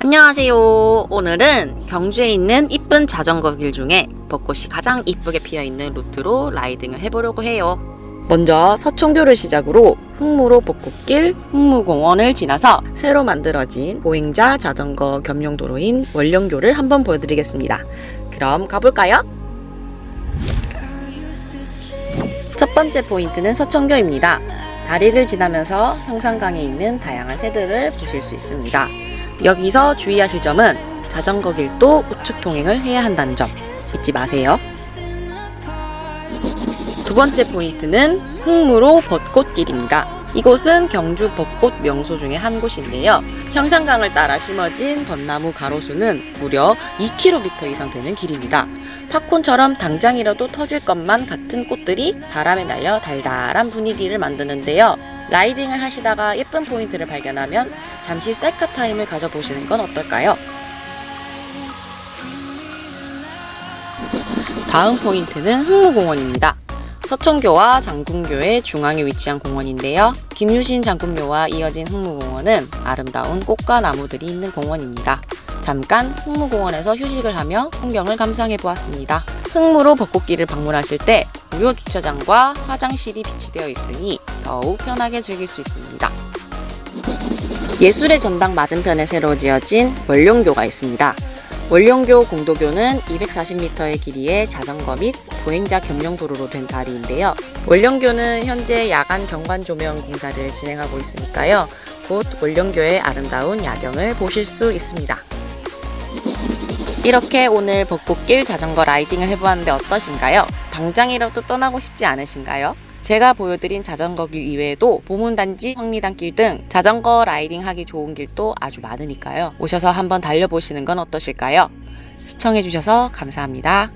안녕하세요. 오늘은 경주에 있는 이쁜 자전거 길 중에 벚꽃이 가장 이쁘게 피어 있는 루트로 라이딩을 해보려고 해요. 먼저 서총교를 시작으로 흥무로 벚꽃길 흥무공원을 지나서 새로 만들어진 보행자 자전거 겸용도로인 원령교를 한번 보여드리겠습니다. 그럼 가볼까요? 첫 번째 포인트는 서천교입니다. 다리를 지나면서 형산강에 있는 다양한 새들을 보실 수 있습니다. 여기서 주의하실 점은 자전거 길도 우측 통행을 해야 한다는 점 잊지 마세요. 두 번째 포인트는 흥무로 벚꽃길입니다. 이곳은 경주 벚꽃 명소 중에 한 곳인데요. 형산강을 따라 심어진 벚나무 가로수는 무려 2km 이상 되는 길입니다. 팝콘처럼 당장이라도 터질 것만 같은 꽃들이 바람에 날려 달달한 분위기를 만드는데요. 라이딩을 하시다가 예쁜 포인트를 발견하면 잠시 셀카 타임을 가져보시는 건 어떨까요? 다음 포인트는 흥무공원입니다. 서천교와 장군교의 중앙에 위치한 공원인데요. 김유신 장군묘와 이어진 흥무공원은 아름다운 꽃과 나무들이 있는 공원입니다. 잠깐 흥무공원에서 휴식을 하며 풍경을 감상해 보았습니다. 흥무로 벚꽃길을 방문하실 때 무료 주차장과 화장실이 비치되어 있으니 더욱 편하게 즐길 수 있습니다. 예술의 전당 맞은편에 새로 지어진 원룡교가 있습니다. 원룡교 공도교는 240m의 길이의 자전거 및 보행자 겸용 도로로 된 다리인데요. 원룡교는 현재 야간 경관 조명 공사를 진행하고 있으니까요. 곧 원룡교의 아름다운 야경을 보실 수 있습니다. 이렇게 오늘 벚꽃길 자전거 라이딩을 해보았는데 어떠신가요? 당장이라도 떠나고 싶지 않으신가요? 제가 보여드린 자전거 길 이외에도 보문단지, 황리단길 등 자전거 라이딩 하기 좋은 길도 아주 많으니까요. 오셔서 한번 달려보시는 건 어떠실까요? 시청해주셔서 감사합니다.